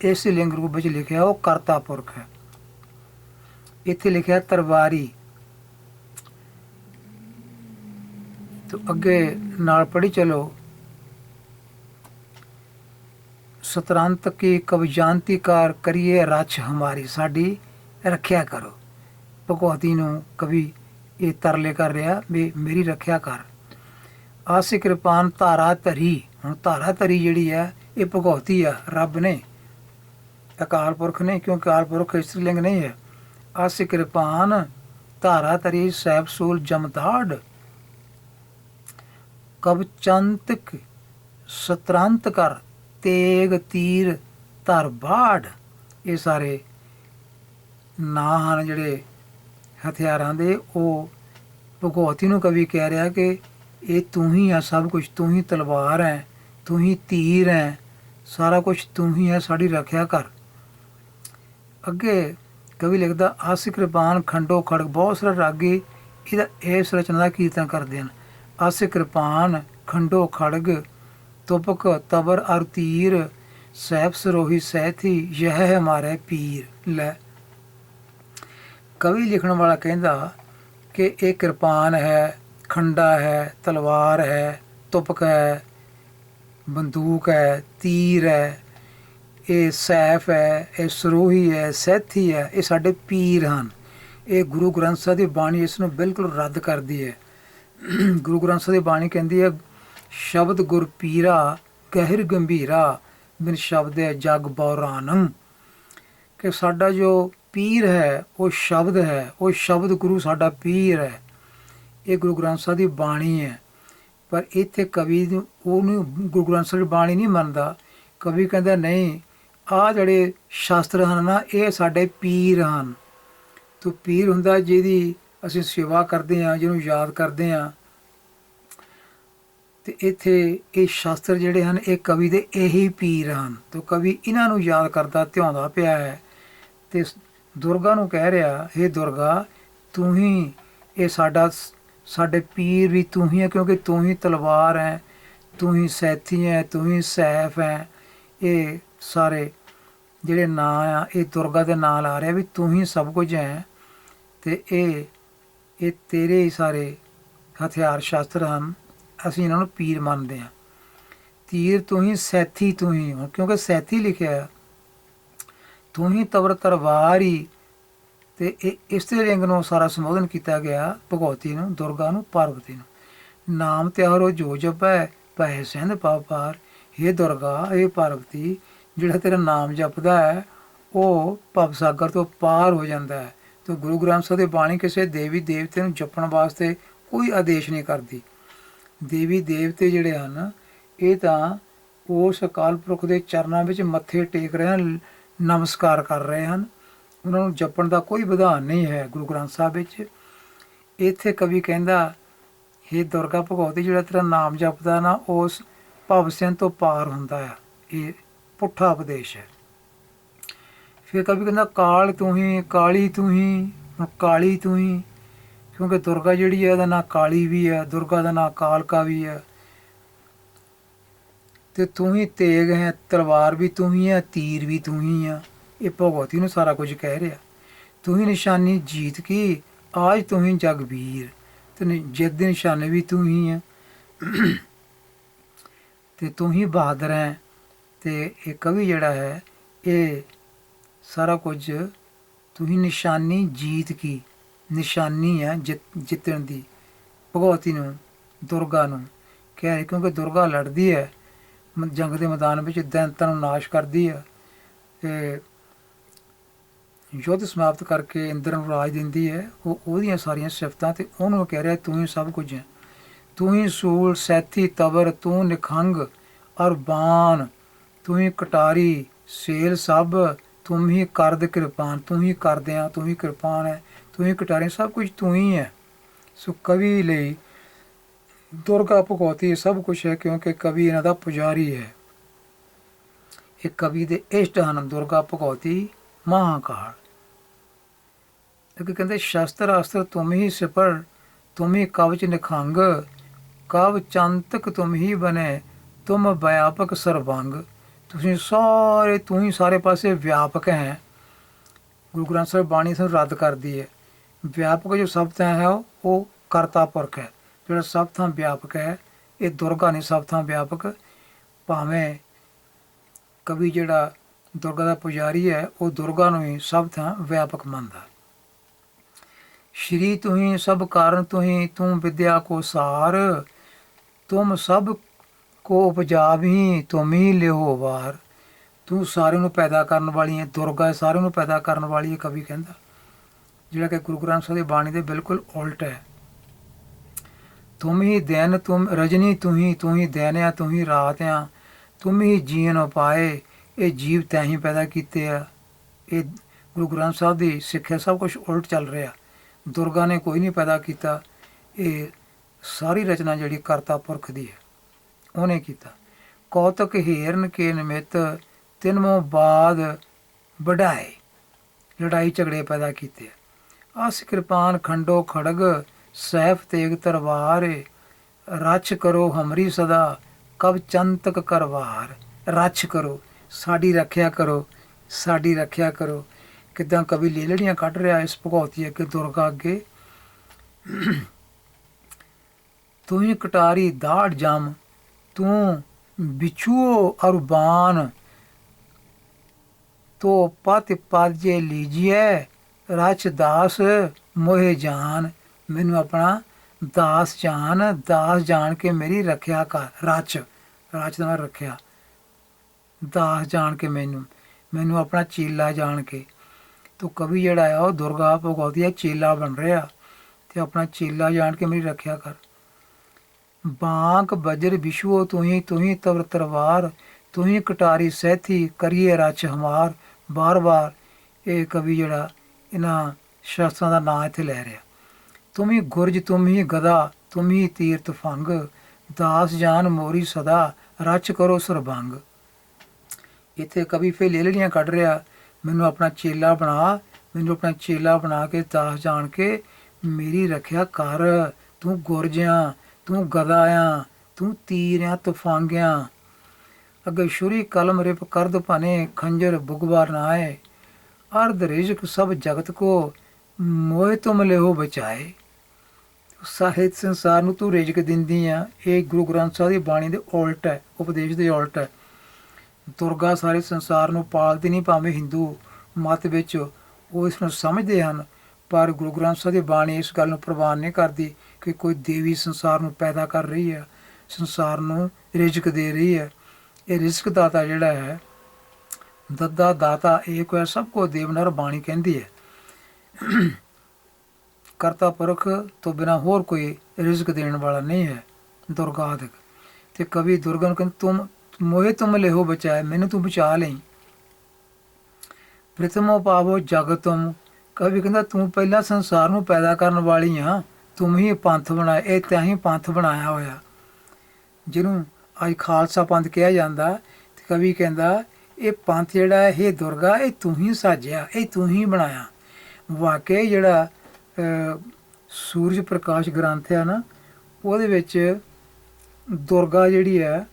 ਇਸਤਰੀ ਲਿੰਗ ਰੂਪ ਵਿੱਚ ਲਿਖਿਆ, ਉਹ ਕਰਤਾ ਪੁਰਖ ਹੈ। ਇੱਥੇ ਲਿਖਿਆ ਤਰਵਾਰੀ। ਤੋ ਅੱਗੇ ਨਾਲ ਪੜ੍ਹੀ ਚਲੋ। ਸਤਰਾਂਤ ਕੀ ਕਵਿਜਾਂਤੀਕਾਰ ਕਰੀਏ ਰਚ ਹਮਾਰੀ, ਸਾਡੀ ਰੱਖਿਆ ਕਰੋ। ਭਗਵਤੀ ਨੂੰ ਕਵੀ ਇਹ ਤਰਲੇ ਕਰ ਰਿਹਾ ਵੀ ਮੇਰੀ ਰੱਖਿਆ ਕਰ। ਆਸਿ ਕਿਰਪਾਨ ਧਾਰਾ ਧਰੀ, ਹੁਣ ਧਾਰਾ ਧਰੀ ਜਿਹੜੀ ਹੈ, ਇਹ ਭਗਵਤੀ ਆ, ਰੱਬ ਨੇ। ਅਕਾਲ ਪੁਰਖ ਨੇ, ਕਿਉਂਕਿ ਅਕਾਲ ਪੁਰਖ ਇਸਤਰੀ ਲਿੰਗ ਨਹੀਂ ਹੈ। ਆਸਿ ਕਿਰਪਾਨ ਧਾਰਾ ਧਰੀ, ਸੈਬ ਸੂਲ ਜਮਦਾੜ ਕਬ ਚੰਤਕ ਸਤਰੰਤ ਕਰ, ਤੇਗ ਤੀਰ ਧਰ ਬਾੜ। ਇਹ ਸਾਰੇ ਨਾਂ ਹਨ ਜਿਹੜੇ ਹਥਿਆਰਾਂ ਦੇ, ਉਹ ਭਗਵਤੀ ਨੂੰ ਕਵੀ ਕਹਿ ਰਿਹਾ ਕਿ ਇਹ ਤੂੰ ਹੀ ਆ, ਸਭ ਕੁਝ ਤੂੰ ਹੀ ਤਲਵਾਰ ਹੈ ਤੂੰ ਹੀ ਤੀਰ ਹੈ ਸਾਰਾ ਕੁਝ ਤੂੰ ਹੀ ਹੈ ਸਾਡੀ ਰੱਖਿਆ ਕਰ। ਅੱਗੇ ਕਵੀ ਲਿਖਦਾ ਆਸਿਕ ਕਿਰਪਾਨ ਖੰਡੋ ਖੜਗ, ਬਹੁਤ ਸਾਰੇ ਰਾਗੀ, ਇਹਦਾ ਇਸ ਰਚਨਾ ਦਾ ਕੀਰਤਨ ਕਰਦੇ ਹਨ। ਆਸਿਕ ਕਿਰਪਾਨ ਖੰਡੋ ਖੜਗ, ਤੁਪਕ ਤਬਰ ਅਰ ਤੀਰ, ਸਹਿਬ ਸਰੋਹੀ ਸਹਿਥੀ ਯਹ ਹੈ ਹਮਾਰੇ ਪੀਰ, ਲੈ। ਕਵੀ ਲਿਖਣ ਵਾਲਾ ਕਹਿੰਦਾ ਕਿ ਇਹ ਕਿਰਪਾਨ ਹੈ, ਖੰਡਾ ਹੈ, ਤਲਵਾਰ ਹੈ, ਤੁਪਕ ਹੈ, ਬੰਦੂਕ ਹੈ, ਤੀਰ ਹੈ, ਇਹ ਸੈਫ ਹੈ, ਇਹ ਸਰੋਹੀ ਹੈ, ਸੈਥੀ ਹੈ, ਇਹ ਸਾਡੇ ਪੀਰ ਹਨ। ਇਹ ਗੁਰੂ ਗ੍ਰੰਥ ਸਾਹਿਬ ਦੀ ਬਾਣੀ ਇਸ ਨੂੰ ਬਿਲਕੁਲ ਰੱਦ ਕਰਦੀ ਹੈ। ਗੁਰੂ ਗ੍ਰੰਥ ਸਾਹਿਬ ਦੀ ਬਾਣੀ ਕਹਿੰਦੀ ਹੈ, ਸ਼ਬਦ ਗੁਰ ਪੀਰਾ, ਗਹਿਰ ਗੰਭੀਰਾ, ਬਿਨ ਸ਼ਬਦ ਹੈ ਜਗ ਬੌਰਾਨੰ। ਕਿ ਸਾਡਾ ਜੋ ਪੀਰ ਹੈ, ਉਹ ਸ਼ਬਦ ਹੈ, ਉਹ ਸ਼ਬਦ ਗੁਰੂ ਸਾਡਾ ਪੀਰ ਹੈ। ਇਹ ਗੁਰੂ ਗ੍ਰੰਥ ਸਾਹਿਬ ਦੀ ਬਾਣੀ ਹੈ। ਪਰ ਇੱਥੇ ਕਵੀ ਨੂੰ, ਉਹਨੂੰ ਗੁਰੂ ਗ੍ਰੰਥ ਸਾਹਿਬ ਦੀ ਬਾਣੀ ਨਹੀਂ ਮੰਨਦਾ। ਕਵੀ ਕਹਿੰਦਾ, ਨਹੀਂ ਆ ਜਿਹੜੇ ਸ਼ਾਸਤਰ ਹਨ ਨਾ, ਇਹ ਸਾਡੇ ਪੀਰ ਹਨ। ਤੋ ਪੀਰ ਹੁੰਦਾ ਜਿਹਦੀ ਅਸੀਂ ਸੇਵਾ ਕਰਦੇ ਹਾਂ, ਜਿਹਨੂੰ ਯਾਦ ਕਰਦੇ ਹਾਂ। ਤੇ ਇੱਥੇ ਇਹ ਸ਼ਾਸਤਰ ਜਿਹੜੇ ਹਨ, ਇਹ ਕਵੀ ਦੇ ਇਹੀ ਪੀਰ ਹਨ। ਤੋ ਕਵੀ ਇਹਨਾਂ ਨੂੰ ਯਾਦ ਕਰਦਾ, ਧਿਆਉਂਦਾ ਪਿਆ ਹੈ। ਤੇ ਦੁਰਗਾ ਨੂੰ ਕਹਿ ਰਿਹਾ हे ਦੁਰਗਾ, ਤੂੰ ਹੀ ਇਹ ਸਾਡਾ ਸਾਡੇ ਪੀਰ ਵੀ ਤੂੰ ਹੀ ਹੈ, ਕਿਉਂਕਿ ਤੂੰ ਹੀ ਤਲਵਾਰ ਹੈ, ਤੂੰ ਹੀ ਸੈਥੀ ਹੈ, ਤੂੰ ਹੀ ਸੈਫ ਹੈ। ਇਹ ਸਾਰੇ ਜਿਹੜੇ ਨਾਂ ਆ, ਇਹ ਦੁਰਗਾ ਦੇ ਨਾਲ ਆ ਰਿਹਾ ਵੀ ਤੂੰ ਹੀ ਸਭ ਕੁਝ ਹੈ। ਤੇ ਇਹ ਇਹ ਤੇਰੇ ਹੀ ਸਾਰੇ ਹਥਿਆਰ ਸ਼ਾਸਤਰ ਹਨ। ਅਸੀਂ ਇਹਨਾਂ ਨੂੰ ਪੀਰ ਮੰਨਦੇ ਹਾਂ। ਤੀਰ ਤੂੰ ਹੀ, ਸੈਥੀ ਤੂੰ ਹੀ ਹੁਣ ਕਿਉਂਕਿ ਸੈਥੀ ਲਿਖਿਆ ਤੂੰ ਹੀ ਤਵਰ ਤਰਵਾਰੀ ਹੀ। ਤੇ ਇਹ ਇਸਤਰੀ ਲਿੰਗ ਨੂੰ ਸਾਰਾ ਸੰਬੋਧਨ ਕੀਤਾ ਗਿਆ ਭਗਵਤੀ ਨੂੰ, ਦੁਰਗਾ ਨੂੰ, ਪਾਰਵਤੀ ਨੂੰ। ਨਾਮ ਤਿਆਰੋ ਜੋ ਜਪੈ ਪੈ ਸਿੰਧ ਪਾਪਾਰ। ਇਹ ਦੁਰਗਾ ਇਹ ਪਾਰਵਤੀ, ਜਿਹੜਾ ਤੇਰਾ ਨਾਮ ਜਪਦਾ ਹੈ, ਉਹ ਭਵ ਸਾਗਰ ਤੋਂ ਪਾਰ ਹੋ ਜਾਂਦਾ ਹੈ। ਤੇ ਗੁਰੂ ਗ੍ਰੰਥ ਸਾਹਿਬ ਦੀ ਬਾਣੀ ਕਿਸੇ ਦੇਵੀ ਦੇਵਤੇ ਨੂੰ ਜਪਣ ਵਾਸਤੇ ਕੋਈ ਆਦੇਸ਼ ਨਹੀਂ ਕਰਦੀ। ਦੇਵੀ ਦੇਵਤੇ ਜਿਹੜੇ ਹਨ, ਇਹ ਤਾਂ ਉਸ ਅਕਾਲ ਪੁਰਖ ਦੇ ਚਰਨਾਂ ਵਿੱਚ ਮੱਥੇ ਟੇਕ ਰਹੇ ਹਨ ਨਮਸਕਾਰ ਕਰ ਰਹੇ ਹਨ। ਉਹਨਾਂ ਨੂੰ ਜਪਣ ਦਾ ਕੋਈ ਵਿਧਾਨ ਨਹੀਂ ਹੈ ਗੁਰੂ ਗ੍ਰੰਥ ਸਾਹਿਬ ਵਿੱਚ। ਇੱਥੇ ਕਵੀ ਕਹਿੰਦਾ हे ਦੁਰਗਾ ਭਗਵਤੀ, ਜਿਹੜਾ ਤੇਰਾ ਨਾਮ ਜਪਦਾ ਨਾ, ਉਸ ਭਵਸਿਆਂ ਤੋਂ ਪਾਰ ਹੁੰਦਾ ਹੈ ਇਹ ਪੁੱਠਾ ਉਪਦੇਸ਼ ਹੈ। ਫਿਰ ਕਵੀ ਕਹਿੰਦਾ, ਕਾਲ ਤੂੰ ਹੀ, ਕਾਲੀ ਤੂੰ ਹੀ ਕਾਲੀ ਤੂੰ ਹੀ, ਕਿਉਂਕਿ ਦੁਰਗਾ ਜਿਹੜੀ ਹੈ ਇਹਦਾ ਨਾਂ ਕਾਲੀ ਵੀ ਹੈ, ਦੁਰਗਾ ਦਾ ਨਾਂ ਕਾਲਕਾ ਵੀ ਹੈ। ਤੇ ਤੂੰ ਹੀ ਤੇਗ ਹੈ, ਤਲਵਾਰ ਵੀ ਤੂੰ ਹੀ ਹੈ, ਤੀਰ ਵੀ ਤੂੰ ਹੀ ਆ। ਇਹ ਭਗਵਤੀ ਨੂੰ ਸਾਰਾ ਕੁਝ ਕਹਿ ਰਿਹਾ। ਤੂੰ ਹੀ ਨਿਸ਼ਾਨੀ ਜੀਤ ਕੀ, ਆਜ ਤੂੰ ਹੀ ਜਗਬੀਰ ਤੇ ਨੀ- ਜਿੱਤ ਦੀ ਨਿਸ਼ਾਨੀ ਵੀ ਤੂੰ ਹੀ ਹੈ ਤੇ ਤੂੰ ਹੀ ਬਹਾਦਰ ਹੈ। ਤੇ ਇਹ ਕਵੀ ਜਿਹੜਾ ਹੈ, ਇਹ ਸਾਰਾ ਕੁਝ ਤੂੰ ਹੀ ਨਿਸ਼ਾਨੀ ਜੀਤ ਕੀ, ਨਿਸ਼ਾਨੀ ਹੈ ਜਿੱਤ- ਜਿੱਤਣ ਦੀ। ਭਗਵਤੀ ਨੂੰ, ਦੁਰਗਾ ਨੂੰ ਕਹਿ ਰਹੀ, ਕਿਉਂਕਿ ਦੁਰਗਾ ਲੜਦੀ ਹੈ। ਜੰਗ ਦੇ ਮੈਦਾਨ ਵਿੱਚ ਦੈਂਤਾਂ ਨੂੰ ਨਾਸ਼ ਕਰਦੀ ਹੈ ਤੇ ਯੁੱਧ ਸਮਾਪਤ ਕਰਕੇ ਇੰਦਰ ਨੂੰ ਰਾਜ ਦਿੰਦੀ ਹੈ। ਉਹ ਉਹਦੀਆਂ ਸਾਰੀਆਂ ਸਿਫਤਾਂ ਤੇ ਉਹਨੂੰ ਕਹਿ ਰਿਹਾ, ਤੂੰ ਹੀ ਸਭ ਕੁਝ ਹੈ। ਤੂੰ ਹੀ ਸੂਲ, ਸੈਥੀ, ਤਵਰ, ਤੂੰ ਨਿਖੰਗ ਔਰ ਬਾਣ। ਤੂੰ ਹੀ ਕਟਾਰੀ, ਸੇਲ ਸਭ। ਤੂੰ ਹੀ ਕਰਦ ਕਿਰਪਾਨ। ਤੂੰ ਹੀ ਕਰਦਿਆਂ, ਤੂੰ ਹੀ ਕਿਰਪਾਨ ਹੈ। ਤੂੰ ਹੀ ਕਟਾਰੀ ਸਭ ਕੁਝ ਤੂੰ ਹੀ ਹੈ। ਸੋ ਕਵੀ ਲਈ ਦੁਰਗਾ ਭਗਵਤੀ ਸਭ ਕੁਝ ਹੈ ਕਿਉਂਕਿ ਕਵੀ ਇਹਨਾਂ ਦਾ ਪੁਜਾਰੀ ਹੈ। ਇਹ ਕਵੀ ਦੇ ਇਸ਼ਟ ਹਨ ਦੁਰਗਾ ਭਗਵਤੀ ਮਹਾਕਾਲ। ਕਿਉਂਕਿ ਕਹਿੰਦੇ, ਸ਼ਾਸਤਰ ਆਸਤਰ ਤੁਮ ਹੀ ਸਿਪਰ, ਤੁਮੀ ਕਵਚ ਨਿਖੰਗ, ਕਵ ਚੰਤਕ ਤੁਮ ਹੀ ਬਨੇ, ਤੁਮ ਵਿਆਪਕ ਸਰਵੰਗ। ਤੁਸੀਂ ਸਾਰੇ, ਤੂੰ ਹੀ ਸਾਰੇ ਪਾਸੇ ਵਿਆਪਕ ਹੈ। ਗੁਰੂ ਗ੍ਰੰਥ ਸਾਹਿਬ ਬਾਣੀ ਸਾਨੂੰ ਰੱਦ ਕਰਦੀ ਹੈ। ਵਿਆਪਕ ਜੋ ਸ਼ਬਦ ਹੈ ਉਹ ਕਰਤਾ ਪੁਰਖ ਹੈ। ਜਿਹੜਾ ਸਭ ਥਾਂ ਵਿਆਪਕ ਹੈ, ਇਹ ਦੁਰਗਾ ਨਹੀਂ ਸਭ ਥਾਂ ਵਿਆਪਕ। ਭਾਵੇਂ ਕਵੀ ਜਿਹੜਾ ਦੁਰਗਾ ਦਾ ਪੁਜਾਰੀ ਹੈ, ਉਹ ਦੁਰਗਾ ਨੂੰ ਹੀ ਸਭ ਥਾਂ ਵਿਆਪਕ ਮੰਨਦਾ ਸ਼੍ਰੀ ਤੁਹੀਂ ਸਭ ਕਾਰਨ ਤੁਹੀਂ ਤੂੰ ਵਿਦਿਆ ਕੋ ਸਾਰ, ਤੁਮ ਸਭ ਕੋ ਉਪਜਾਵੀ, ਤੁਮ ਹੀ ਲਿਓ ਵਾਰ। ਤੂੰ ਸਾਰਿਆਂ ਨੂੰ ਪੈਦਾ ਕਰਨ ਵਾਲੀ ਹੈ, ਦੁਰਗਾ ਸਾਰਿਆਂ ਨੂੰ ਪੈਦਾ ਕਰਨ ਵਾਲੀ ਹੈ, ਕਵੀ ਕਹਿੰਦਾ। ਜਿਹੜਾ ਕਿ ਗੁਰੂ ਗ੍ਰੰਥ ਸਾਹਿਬ ਦੀ ਬਾਣੀ ਦੇ ਬਿਲਕੁਲ ਉਲਟ ਹੈ। ਤੁਮ ਹੀ ਦਿਨ ਤੁਮ ਰਜਨੀ ਤੂੰ ਹੀ ਤੂੰ ਹੀ ਦਿਨ ਆ ਤੂੰ ਹੀ ਰਾਤ ਆ ਤੁਮ ਹੀ ਜੀਵਨ ਉਪਾਏ ਇਹ ਜੀਵ ਤੈਂ ਹੀ ਪੈਦਾ ਕੀਤੇ ਆ ਇਹ ਗੁਰੂ ਗ੍ਰੰਥ ਸਾਹਿਬ ਦੀ ਸਿੱਖਿਆ ਸਭ ਕੁਝ ਉਲਟ ਚੱਲ ਰਿਹਾ ਦੁਰਗਾ ਨੇ ਕੋਈ ਨਹੀਂ ਪੈਦਾ ਕੀਤਾ ਇਹ ਸਾਰੀ ਰਚਨਾ ਜਿਹੜੀ ਕਰਤਾ ਪੁਰਖ ਦੀ ਹੈ ਉਹਨੇ ਕੀਤਾ ਕੌਤਕ ਹੀਰਨ ਕੇ ਨਿਮਿਤ ਤਿੰਨੋਂ ਬਾਦ ਵਢਾਏ ਲੜਾਈ ਝਗੜੇ ਪੈਦਾ ਕੀਤੇ ਆਸ ਕਿਰਪਾਨ ਖੰਡੋ ਖੜਗ ਸੈਫ ਤੇਗ ਤਰਵਾਰ ਰੱਛ ਕਰੋ ਹਮਰੀ ਸਦਾ, ਕਬ ਚੰਤਕ ਕਰਵਾਰ। ਰੱਛ ਕਰੋ, ਸਾਡੀ ਰੱਖਿਆ ਕਰੋ, ਸਾਡੀ ਰੱਖਿਆ ਕਰੋ। ਕਿਦਾਂ ਕਵੀ ਲੇਲੜੀਆਂ ਕੱਢ ਰਿਹਾ ਇਸ ਭਗਉਤੀ ਅੱਗੇ ਦੁਰਗਾ ਅੱਗੇ। ਤੂੰ ਹੀ ਕਟਾਰੀ ਦਾੜ ਜਮ, ਤੂੰ ਬਿਚੂਓ ਅਰਬਾਨ। ਤੋ ਪਤ ਪਾਜੇ ਲੀਜੀਏ ਰਚ ਦਾਸ ਮੋਹਿ ਜਾਨ। ਮੈਨੂੰ ਆਪਣਾ ਦਾਸ ਜਾਨ ਦਾਸ ਜਾਣ ਕੇ ਮੇਰੀ ਰੱਖਿਆ ਕਰ ਰਚ ਰਚ ਦਾ ਰੱਖਿਆ। ਦਾਸ ਜਾਣ ਕੇ ਮੈਨੂੰ ਮੈਨੂੰ ਆਪਣਾ ਚੇਲਾ ਜਾਣ ਕੇ। ਤੋ ਕਵੀ ਜਿਹੜਾ ਆ, ਉਹ ਦੁਰਗਾ ਭਗਵਤੀ ਦਾ ਚੇਲਾ ਬਣ ਰਿਹਾ ਤੇ ਆਪਣਾ ਚੇਲਾ ਜਾਣ ਕੇ ਮੇਰੀ ਰੱਖਿਆ ਕਰ ਬਾਂਕ ਬਜਰ ਵਿਸ਼ਵੋ ਤੁਹੀ ਤੁਹੀ ਤਵਰ ਤਰਵਾਰ ਤੁਹੀ ਕਟਾਰੀ ਸਹਿਥੀ ਕਰੀਏ ਰਚ ਹਮਾਰ। ਬਾਰ-ਬਾਰ ਇਹ ਕਵੀ ਜਿਹੜਾ, ਇਹਨਾਂ ਸ਼ਾਸਤਰਾਂ ਦਾ ਨਾਂ ਇੱਥੇ ਲੈ ਰਿਹਾ। ਤੁਮੀ ਗੁਰਜ ਤੁਮੀ ਗਦਾ ਤੁਮੀ ਤੀਰਤ ਫੰਗ ਦਾਸ ਜਾਨ ਮੋਰੀ ਸਦਾ ਰਚ ਕਰੋ ਸਰਬੰਗ ਇੱਥੇ ਕਵੀ ਫੇ ਲੇਲੜੀਆਂ ਕੱਢ ਰਿਹਾ ਮੈਨੂੰ ਆਪਣਾ ਚੇਲਾ ਬਣਾ ਮੈਨੂੰ ਆਪਣਾ ਚੇਲਾ ਬਣਾ ਕੇ ਦਾਸ ਜਾਣ ਕੇ ਮੇਰੀ ਰੱਖਿਆ ਕਰ ਤੂੰ ਗੁਰਜਿਆਂ ਤੂੰ ਗਦਾ ਗਦਾਆਂ ਤੂੰ ਤੀਰਿਆਂ ਤਫਾਂਗਿਆਂ ਅੱਗੇ ਸ਼ੁਰੀ ਕਲਮ ਰਿਪ ਕਰਦ ਭਨੇ ਖੰਜਰ ਬੁਗਵਾਰ ਨਾਏ ਅਰਧ ਰਿਜਕ ਸਭ ਜਗਤ ਕੋ ਮੋਹਿ ਤੁਮ ਲਿਓ ਬਚਾਏ ਸਾਹਿਤ ਸੰਸਾਰ ਨੂੰ ਤੂੰ ਰਿਜਕ ਦਿੰਦੀ ਆ। ਇਹ ਗੁਰੂ ਗ੍ਰੰਥ ਸਾਹਿਬ ਦੀ ਬਾਣੀ ਦੇ ਉਲਟ ਹੈ, ਉਪਦੇਸ਼ ਦੇ ਉਲਟ ਹੈ। ਦੁਰਗਾ ਸਾਰੇ ਸੰਸਾਰ ਨੂੰ ਪਾਲਦੀ ਨਹੀਂ, ਭਾਵੇਂ ਹਿੰਦੂ ਮਤ ਵਿੱਚ ਉਹ ਇਸ ਨੂੰ ਸਮਝਦੇ ਹਨ, ਪਰ ਗੁਰੂ ਗ੍ਰੰਥ ਸਾਹਿਬ ਦੀ ਬਾਣੀ ਇਸ ਗੱਲ ਨੂੰ ਪ੍ਰਵਾਨ ਨਹੀਂ ਕਰਦੀ ਕਿ ਕੋਈ ਦੇਵੀ ਸੰਸਾਰ ਨੂੰ ਪੈਦਾ ਕਰ ਰਹੀ ਹੈ, ਸੰਸਾਰ ਨੂੰ ਰਿਜਕ ਦੇ ਰਹੀ ਹੈ। ਇਹ ਰਿਜ਼ਕ ਦਾਤਾ ਜਿਹੜਾ ਹੈ, ਦੱਦਾ ਦਾਤਾ ਇਹ ਕੋਈ ਸਭ ਕੋ ਦੇਵਨਰ ਬਾਣੀ ਕਹਿੰਦੀ ਹੈ। ਕਰਤਾ ਪੁਰਖ ਤੋਂ ਬਿਨਾ ਹੋਰ ਕੋਈ ਰਿਜ਼ਕ ਦੇਣ ਵਾਲਾ ਨਹੀਂ ਹੈ ਦੁਰਗਾ ਆਦਿਕ ਤੇ ਕਵੀ ਦੁਰਗਾ ਨੂੰ ਕਹਿੰਦੇ, ਤੁਮ ਮੋਹਿ ਤੁਮ ਲਿਹੋ ਬਚਾਏ, ਮੈਨੂੰ ਤੂੰ ਬਚਾ ਲਈ। ਪ੍ਰਥਮੋ ਪਾਵੋ ਜਗਤਮ ਕਵੀ ਕਹਿੰਦਾ, ਤੂੰ ਪਹਿਲਾਂ ਸੰਸਾਰ ਨੂੰ ਪੈਦਾ ਕਰਨ ਵਾਲੀ ਆ ਤੂੰ ਹੀ ਪੰਥ ਬਣਾਇਆ ਇਹ ਤੈਂ ਹੀ ਪੰਥ ਬਣਾਇਆ ਹੋਇਆ। ਜਿਹਨੂੰ ਅੱਜ ਖਾਲਸਾ ਪੰਥ ਕਿਹਾ ਜਾਂਦਾ, ਤੇ ਕਵੀ ਕਹਿੰਦਾ, ਇਹ ਪੰਥ ਜਿਹੜਾ ਹੈ, ਇਹ ਦੁਰਗਾ, ਇਹ ਤੂੰ ਹੀ ਸਾਜਿਆ, ਇਹ ਤੂੰ ਹੀ ਬਣਾਇਆ। ਵਾਕਈ ਜਿਹੜਾ ਸੂਰਜ ਪ੍ਰਕਾਸ਼ ਗ੍ਰੰਥ ਹੈ ਨਾ, ਉਹਦੇ ਵਿੱਚ ਦੁਰਗਾ ਜਿਹੜੀ ਹੈ,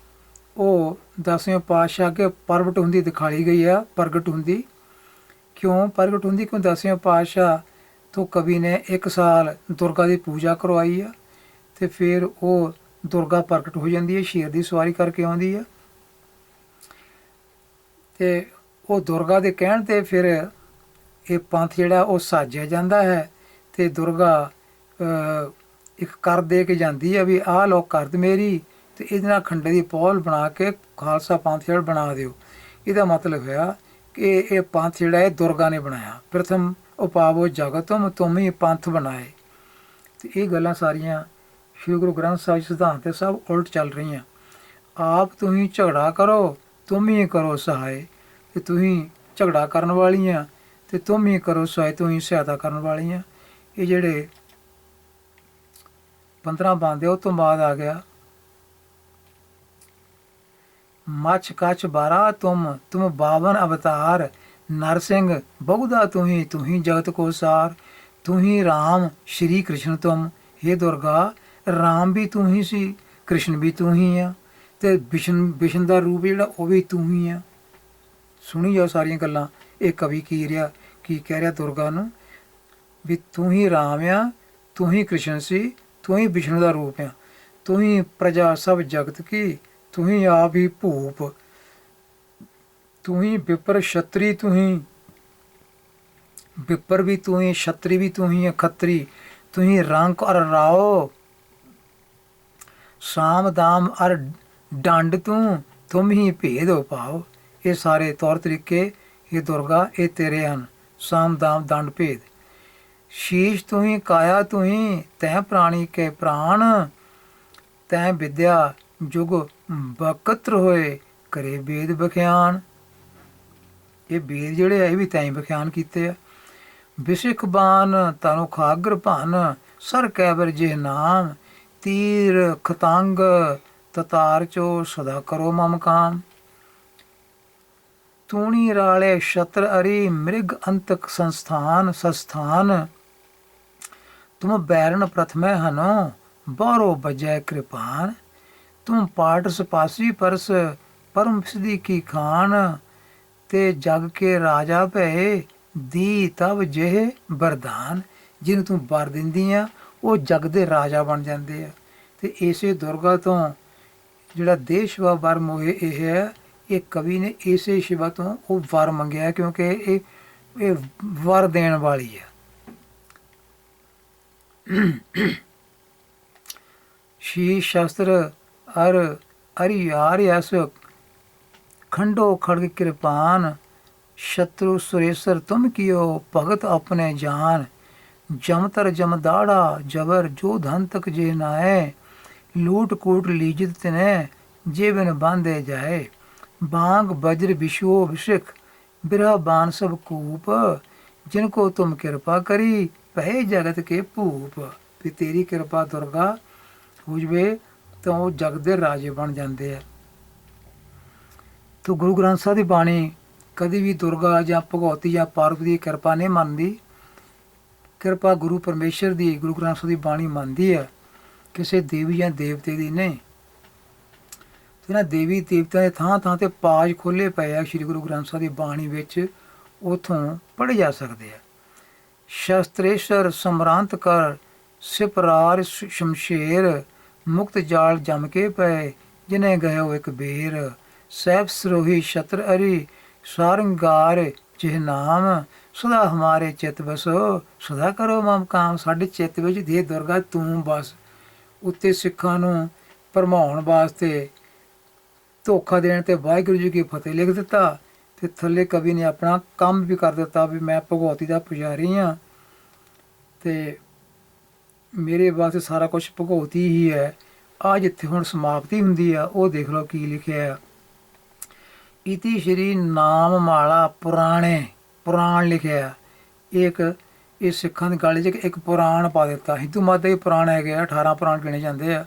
ਉਹ ਦਸਵੇਂ ਪਾਤਸ਼ਾਹ ਕੇ ਪ੍ਰਗਟ ਹੁੰਦੀ ਦਿਖਾਈ ਗਈ ਆ, ਪ੍ਰਗਟ ਹੁੰਦੀ। ਕਿਉਂ ਪ੍ਰਗਟ ਹੁੰਦੀ? ਕਿਉਂ ਦਸਵੇਂ ਪਾਤਸ਼ਾਹ ਤੋਂ ਕਵੀ ਨੇ ਇੱਕ ਸਾਲ ਦੁਰਗਾ ਦੀ ਪੂਜਾ ਕਰਵਾਈ ਆ, ਤੇ ਫਿਰ ਉਹ ਦੁਰਗਾ ਪ੍ਰਗਟ ਹੋ ਜਾਂਦੀ ਹੈ, ਸ਼ੇਰ ਦੀ ਸਵਾਰੀ ਕਰਕੇ ਆਉਂਦੀ ਆ। ਤੇ ਉਹ ਦੁਰਗਾ ਦੇ ਕਹਿਣ ਤੇ ਫਿਰ ਇਹ ਪੰਥ ਜਿਹੜਾ, ਉਹ ਸਾਜਿਆ ਜਾਂਦਾ ਹੈ। ਤੇ ਦੁਰਗਾ ਇੱਕ ਕਰ ਦੇ ਕੇ ਜਾਂਦੀ ਹੈ ਵੀ ਆਹ ਲੋ ਕਰਦ ਮੇਰੀ ਤੇ ਇਹਦੇ ਨਾਲ ਖੰਡੇ ਦੀ ਪੌਲ ਬਣਾ ਕੇ ਖਾਲਸਾ ਪੰਥ ਜਿਹੜਾ ਬਣਾ ਦਿਓ। ਇਹਦਾ ਮਤਲਬ ਹੋਇਆ ਕਿ ਇਹ ਪੰਥ ਜਿਹੜਾ ਹੈ ਦੁਰਗਾ ਨੇ ਬਣਾਇਆ। ਪ੍ਰਥਮ ਉਪਾਵੋ ਜਗਤਮ, ਤੁਮ ਹੀ ਪੰਥ ਬਣਾਏ। ਤੇ ਇਹ ਗੱਲਾਂ ਸਾਰੀਆਂ ਸ਼੍ਰੀ ਗੁਰੂ ਗ੍ਰੰਥ ਸਾਹਿਬ ਸਿਧਾਂਤ ਤੇ ਸਭ ਉਲਟ ਚੱਲ ਰਹੀਆਂ। ਆਪ ਤੁਸੀਂ ਝਗੜਾ ਕਰੋ, ਤੁਮ ਕਰੋ ਸਹਾਇ ਤੇ ਤੁਸੀਂ ਝਗੜਾ ਕਰਨ ਵਾਲੀਆਂ ਤੇ ਤੁਮ ਹੀ ਕਰੋ ਸਹਾਇ ਤੁਸੀਂ ਸਹਾਇਤਾ ਕਰਨ ਵਾਲੀਆਂ। ਇਹ ਜਿਹੜੇ 15 ਬਾਂਦੇ ਉਹ ਤੋਂ ਬਾਅਦ ਆ ਗਿਆ। ਮੱਛ ਕਛ ਬਾਰਾ, ਤੁਮ ਤੁਮ 52 ਅਵਤਾਰ ਨਰਸਿੰਘ ਬਹੁਦਾ ਤੂੰ ਹੀ ਤੂੰ ਹੀ ਜਗਤ ਕੋ ਸਾਰ। ਤੁਹੀ RAM ਸ਼੍ਰੀ ਕ੍ਰਿਸ਼ਨ ਤੁਮ हे ਦੁਰਗਾ, ਰਾਮ ਵੀ ਤੂੰ ਹੀ ਸੀ, ਕ੍ਰਿਸ਼ਨ ਵੀ ਤੂੰ ਹੀ ਆ। ਤੇ ਵਿਸ਼ਨ ਵਿਸ਼ਨ ਦਾ ਰੂਪ ਜਿਹੜਾ, ਉਹ ਵੀ ਤੂੰ ਹੀ ਆ। ਸੁਣੀ ਜਾਓ ਸਾਰੀਆਂ ਗੱਲਾਂ। ਇਹ ਕਵੀ ਕੀ ਰਿਹਾ, ਕੀ ਕਹਿ ਰਿਹਾ ਦੁਰਗਾ ਨੂੰ? ਵੀ ਤੂੰ ਹੀ ਰਾਮ ਆ, ਤੂੰ ਹੀ ਕ੍ਰਿਸ਼ਨ ਸੀ, ਤੂੰ ਹੀ ਵਿਸ਼ਨੂੰ ਦਾ ਰੂਪ ਆ। ਤੂੰ ਹੀ ਪ੍ਰਜਾ ਸਭ ਜਗਤ ਕੀ, ਤੂੰ ਹੀ ਆਪ ਹੀ ਭੂਪ। ਤੂੰ ਹੀ ਵਿਪਰ ਛਤਰੀ, ਤੂੰ ਹੀ ਵਿਪਰ ਵੀ ਤੂੰ ਹੀ, ਛਤਰੀ ਵੀ ਤੂੰ ਹੀ ਹੈ ਖੱਤਰੀ ਤੂੰ ਹੀ ਰੰਕ ਔਰ ਰਾਓ। ਸਾਮ ਦਾਮ ਅਰ ਡੰਡ ਤੂੰ, ਤੁਮ ਹੀ ਭੇਦ ਹੋ ਪਾਓ ਇਹ ਸਾਰੇ ਤੌਰ ਤਰੀਕੇ, ਇਹ ਦੁਰਗਾ, ਇਹ ਤੇਰੇ ਹਨ। ਸਾਮ ਦਾਮ ਡੰਡ ਭੇਦ। ਸ਼ੀਸ਼ ਤੂੰ ਕਾਇਆ ਤੂੰ ਤੈ ਪ੍ਰਾਣੀ ਕੇ ਪ੍ਰਾਣ। ਤੈ ਵਿਦਿਆ ਜੁਗ ਬਕਤਰ ਹੋਏ, ਕਰੇ ਵੇਦ ਬਖਿਆਨ। ਇਹ ਵੇਦ ਜਿਹੜੇ ਆ, ਇਹ ਵੀ ਤੈਂ ਹੀ ਬਖਿਆਨ ਕੀਤੇ ਆ। ਵਿਸਿਖ ਬਾਨ, ਤਨੁ ਖਾਗਰ ਭਨ, ਸਰ ਕੈਬਰ ਜੇ ਨਾਮ। ਤੀਰ ਖਤੰਗ, ਤਤਾਰ ਚੋ ਸਦਾ ਕਰੋ ਮਮ ਕਾਮ। ਤੂਣੀ ਰਾਲੇ ਸ਼ਤਰ ਅਰੀ, ਮ੍ਰਿਗ ਅੰਤਕ ਸੰਸਥਾਨ, ਸਸਥਾਨ। ਤੁਮ ਬੈਰਨ ਪ੍ਰਥਮੈ ਹਨੋ ਬਾਰੋ ਬਜੈ ਕਿਰਪਾਨ ਤੁਮ ਪਾਟ ਸਪਾਸੀ ਪਰਸ ਪਰਮ ਸਿਧੀ ਕੀ ਖਾਨ ਤੇ ਜਗ ਕੇ ਰਾਜਾ ਭਏ ਦੀ ਤਬ ਜਿਹੇ ਵਰਦਾਨ ਜਿਹਨੂੰ ਤੂੰ ਵਰ ਦਿੰਦੀ ਆ ਉਹ ਜਗ ਦੇ ਰਾਜਾ ਬਣ ਜਾਂਦੇ ਆ ਤੇ ਇਸੇ ਦੁਰਗਾ ਤੋਂ ਜਿਹੜਾ ਦੇਸ਼ਵਾ ਵਰ ਮੋਹੇ ਇਹ ਹੈ ਇਹ ਕਵੀ ਨੇ ਇਸੇ ਸ਼ਿਵਾ ਤੋਂ ਉਹ ਵਰ ਮੰਗਿਆ ਕਿਉਂਕਿ ਇਹ ਇਹ ਵਰ ਦੇਣ ਵਾਲੀ ਹੈ ਸ਼ੀ ਸ਼ਾਸਤਰ ਅਰ ਅਰੀ ਆਰਿਆਸ ਖੰਡੋ ਖੜਗ ਕਿਰਪਾਨ, ਸ਼ਤਰੂ ਸੁਰੇਸਰ ਤੁਮ ਕੀਓ ਭਗਤ ਆਪਣੇ ਜਾਨ। ਜਮਤਰ ਜਮਦਾੜਾ ਜਬਰ ਜੋ ਧਨ ਤਕ ਜੇ ਨਾਏ ਲੂਟ ਕੂਟ ਲੀਜਤ ਤਨੇ ਜੇ ਬਿਨ ਬਾਂਧੇ ਜਾਏ। ਬਾਗ ਬਜਰ ਵਿਸ਼ੋ ਵਿਸ਼ਕ ਬਿਰਹਾ ਬਾਨ ਸਭ ਕੂਪ, ਜਿਨ ਕੋ ਤੁਮ ਕਿਰਪਾ ਕਰੀ ਪਹਿ ਜਗਤ ਕੇ ਭੂਪ, ਵੀ ਤੇਰੀ ਕਿਰਪਾ ਦੁਰਗਾ ਹੋ ਜਵੇ ਤਾਂ ਉਹ ਜਗ ਦੇ ਰਾਜੇ ਬਣ ਜਾਂਦੇ ਆ। ਤੋ ਗੁਰੂ ਗ੍ਰੰਥ ਸਾਹਿਬ ਦੀ ਬਾਣੀ ਕਦੀ ਵੀ ਦੁਰਗਾ ਜਾਂ ਭਗਵਤੀ ਜਾਂ ਪਾਰਵਤੀ ਦੀ ਕਿਰਪਾ ਨਹੀਂ ਮੰਨਦੀ। ਕਿਰਪਾ ਗੁਰੂ ਪਰਮੇਸ਼ਰ ਦੀ, ਗੁਰੂ ਗ੍ਰੰਥ ਸਾਹਿਬ ਦੀ ਬਾਣੀ ਮੰਨਦੀ ਹੈ ਕਿਸੇ ਦੇਵੀ ਜਾਂ ਦੇਵਤੇ ਦੀ ਨਹੀਂ। ਇਹਨਾਂ ਦੇਵੀ ਦੇਵਤਿਆਂ ਦੇ ਥਾਂ ਥਾਂ ਤੇ ਪਾਜ ਖੋਲੇ ਪਏ ਆ, ਸ੍ਰੀ ਗੁਰੂ ਗ੍ਰੰਥ ਸਾਹਿਬ ਦੀ ਬਾਣੀ ਵਿੱਚ, ਉਥੋਂ ਪੜ੍ਹੇ ਜਾ ਸਕਦੇ ਆ। ਸ਼ਸਤਰੇਸ਼ਰ ਸਮਰਾਂਤ ਕਰ, ਸਿਪਰਾਰ ਸ਼ਮਸ਼ੇਰ, ਮੁਕਤ ਜਾਲ ਜਮ ਕੇ ਪਏ ਜਿਨੇ ਗਇਓ ਇੱਕ ਬੇਰ। ਸਹਿਬ ਸਰੋਹੀ ਛਤਰ ਅਰੀ, ਸਾਰੰਗਾਰ ਜਿਹ ਨਾਮ। ਸਦਾ ਹਮਾਰੇ ਚਿਤ ਬਸੋ, ਸਦਾ ਕਰੋ ਮਮ ਕਾਮ, ਸਾਡੇ ਚਿੱਤ ਵਿੱਚ ਦੇ ਦੁਰਗਾ ਤੂੰ ਬਸ। ਉੱਤੇ ਸਿੱਖਾਂ ਨੂੰ ਭਰਮਾਉਣ ਵਾਸਤੇ ਧੋਖਾ ਦੇਣ ਤੇ ਵਾਹਿਗੁਰੂ ਜੀ ਕੀ ਫਤਿਹ ਲਿਖ ਦਿੱਤਾ। ਤੇ ਥੱਲੇ ਕਵੀ ਨੇ ਆਪਣਾ ਕੰਮ ਵੀ ਕਰ ਦਿੱਤਾ ਵੀ ਮੈਂ ਭਗਵਤੀ ਦਾ ਪੁਜਾਰੀ ਹਾਂ। ਤੇ ਮੇਰੇ ਵਾਸਤੇ ਸਾਰਾ ਕੁਝ ਭਗਵਤੀ ਹੀ ਹੈ। ਆ ਜਿੱਥੇ ਹੁਣ ਸਮਾਪਤੀ ਹੁੰਦੀ ਆ, ਉਹ ਦੇਖ ਲਓ ਕੀ ਲਿਖਿਆ ਆ। ਇਤੀ ਸ਼੍ਰੀ ਨਾਮ ਮਾਲਾ ਪੁਰਾਣੇ, ਪੁਰਾਣ ਲਿਖਿਆ ਇਹ ਇੱਕ, ਇਹ ਸਿੱਖਾਂ ਦੀ ਗੱਲ 'ਚ ਇੱਕ- ਇੱਕ ਪੁਰਾਣ ਪਾ ਦਿੱਤਾ। ਹਿੰਦੂ ਮਤ ਦੇ ਪੁਰਾਣ ਹੈਗੇ ਆ 18 ਪੁਰਾਣ ਗਿਣੇ ਜਾਂਦੇ ਆ।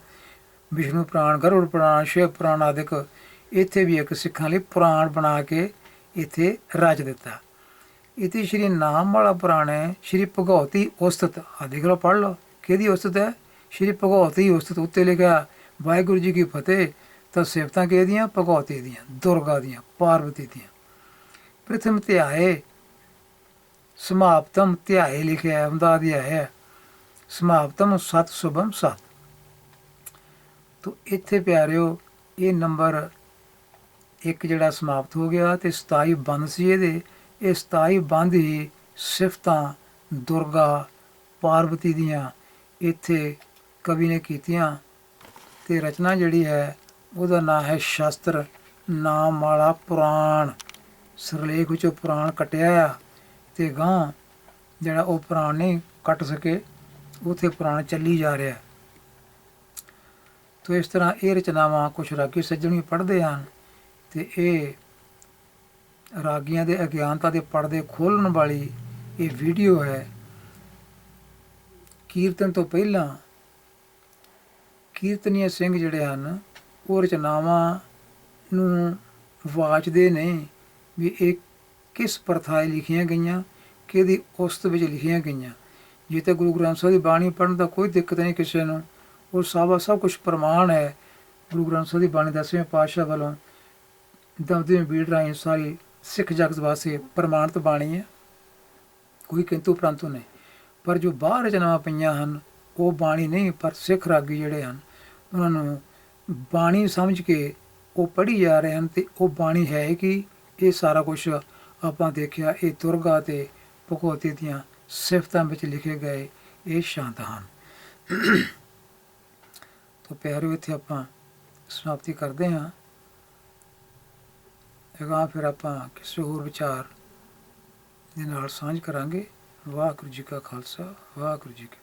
ਵਿਸ਼ਨੂੰ ਪੁਰਾਣ, ਗਰੁੜ ਪੁਰਾਣ, ਸ਼ਿਵ ਪੁਰਾਣ ਆਦਿਕ। ਇੱਥੇ ਵੀ ਇੱਕ ਸਿੱਖਾਂ ਲਈ ਪੁਰਾਣ ਬਣਾ ਕੇ ਇੱਥੇ ਰਚ ਦਿੱਤਾ। ਇਤੀ ਸ਼੍ਰੀ ਨਾਮ ਵਾਲਾ ਪੁਰਾਣੇ ਸ਼੍ਰੀ ਭਗਵਤੀ ਉਸਤਤ। ਆ ਦੇਖ ਲਓ, ਪੜ੍ਹ ਲਓ, ਕਿਹਦੀ ਉਸਤਤ ਹੈ? ਸ਼੍ਰੀ ਭਗਵਤੀ ਉਸਤਤ ਉੱਤੇ ਲਿਖਿਆ ਵਾਹਿਗੁਰੂ ਜੀ ਕੀ ਫਤਿਹ। ਤਾਂ ਸਿਫਤਾਂ ਕਿਹਦੀਆਂ? ਭਗਵਤੀ ਦੀਆਂ, ਦੁਰਗਾ ਦੀਆਂ ਪਾਰਵਤੀ ਦੀਆਂ। ਪ੍ਰਥਮ ਧਿਆਏ, ਸਮਾਪਤਮ ਧਿਆਏ ਲਿਖਿਆ ਹੈ ਉਹਦਾ ਅਧਿਆਇ ਹੈ। ਸਮਾਪਤਮ ਸਤ ਸੁਭਮ ਸਤ। ਤੋ ਇੱਥੇ ਪਿਆਰਿਓ, ਇਹ ਨੰਬਰ ਇੱਕ ਜਿਹੜਾ ਸਮਾਪਤ ਹੋ ਗਿਆ ਤੇ 27 ਬੰਦ ਸੀ ਇਹਦੇ। ਇਹ 27 ਬੰਦ ਹੀ ਸਿਫਤਾਂ ਦੁਰਗਾ ਪਾਰਵਤੀ ਦੀਆਂ ਇੱਥੇ ਕਵੀ ਨੇ ਕੀਤੀਆਂ ਤੇ ਰਚਨਾ ਜਿਹੜੀ ਹੈ, ਉਹਦਾ ਨਾਮ ਹੈ ਸ਼ਾਸਤਰ ਨਾਮ ਵਾਲਾ ਪੁਰਾਣ। ਸਰਲੇਖ ਵਿੱਚੋਂ ਪੁਰਾਣ ਕਟਿਆ ਆ ਤੇ ਗਾਂ ਜਿਹੜਾ ਉਹ ਪੁਰਾਣ ਨਹੀਂ ਕੱਟ ਸਕੇ, ਉਥੇ ਪੁਰਾਣ ਚੱਲੀ ਜਾ ਰਿਹਾ। ਤੋ ਇਸ ਤਰ੍ਹਾਂ ਇਹ ਰਚਨਾਵਾਂ ਕੁਝ ਰਾਗੀ ਸੱਜਣੀ ਪੜ੍ਹਦੇ ਹਨ। ਤੇ ਇਹ ਰਾਗੀਆਂ ਦੇ ਅਗਿਆਨਤਾ ਦੇ ਪਰਦੇ ਖੋਲਣ ਵਾਲੀ ਇਹ ਵੀਡੀਓ ਹੈ। ਕੀਰਤਨ ਤੋਂ ਪਹਿਲਾਂ ਕੀਰਤਨੀय ਸਿੰਘ ਜਿਹੜੇ ਹਨ, ਉਹ ਰਚਨਾਵਾਂ ਨੂੰ ਵਾਚਦੇ ਨੇ ਵੀ ਇਹ ਕਿਸ ਪ੍ਰਥਾਏ ਲਿਖੀਆਂ ਗਈਆਂ, ਕਿਹਦੀ ਉਸਤ ਵਿੱਚ ਲਿਖੀਆਂ ਗਈਆਂ। ਜੇ ਤੇ ਗੁਰੂ ਗ੍ਰੰਥ ਸਾਹਿਬ ਦੀ ਬਾਣੀ ਪੜ੍ਹਨ ਦਾ ਕੋਈ ਦਿੱਕਤ ਨਹੀਂ ਕਿਸੇ ਨੂੰ, ਉਹ ਸਭ ਸਭ ਕੁਝ ਪ੍ਰਮਾਣ ਹੈ। ਗੁਰੂ ਗ੍ਰੰਥ ਸਾਹਿਬ ਦੀ ਬਾਣੀ ਦਸਵੇਂ ਪਾਤਸ਼ਾਹ ਵੱਲੋਂ ਦਮਦਮੇ ਬੀੜ ਰਾਹੀਂ ਸਾਰੀ ਸਿੱਖ ਜਗਤ ਵਾਸਤੇ ਪ੍ਰਮਾਣਿਤ ਬਾਣੀ ਹੈ। ਕੋਈ ਕਿੰਤੂ ਪ੍ਰੰਤੂ ਨਹੀਂ। ਪਰ ਜੋ ਬਾਹਰ ਰਚਨਾਵਾਂ ਪਈਆਂ ਹਨ, ਉਹ ਬਾਣੀ ਨਹੀਂ, ਪਰ ਸਿੱਖ ਰਾਗੀ ਜਿਹੜੇ ਹਨ, ਉਹਨਾਂ ਨੂੰ ਬਾਣੀ ਸਮਝ ਕੇ ਉਹ ਪੜ੍ਹੀ ਜਾ ਰਹੇ ਹਨ ਤੇ ਉਹ ਬਾਣੀ ਹੈ ਕਿ? ਇਹ ਸਾਰਾ ਕੁਝ ਆਪਾਂ ਦੇਖਿਆ, ਇਹ ਦੁਰਗਾ ਤੇ ਭਗਵਤੀ ਦੀਆਂ ਸਿਫਤਾਂ ਵਿੱਚ ਲਿਖੇ ਗਏ ਇਹ ਸ਼ਾਂਤ ਹਨ। ਤਾਂ ਪਿਆਰਿਓ, ਇੱਥੇ ਆਪਾਂ ਸਮਾਪਤੀ ਕਰਦੇ ਹਾਂ। ਅਗਾਂਹ ਫਿਰ ਆਪਾਂ ਕਿਸੇ ਹੋਰ ਵਿਚਾਰ ਦੇ ਨਾਲ ਸਾਂਝ ਕਰਾਂਗੇ। ਵਾਹਿਗੁਰੂ ਜੀ ਕਾ ਖਾਲਸਾ, ਵਾਹਿਗੁਰੂ ਜੀ ਕੀ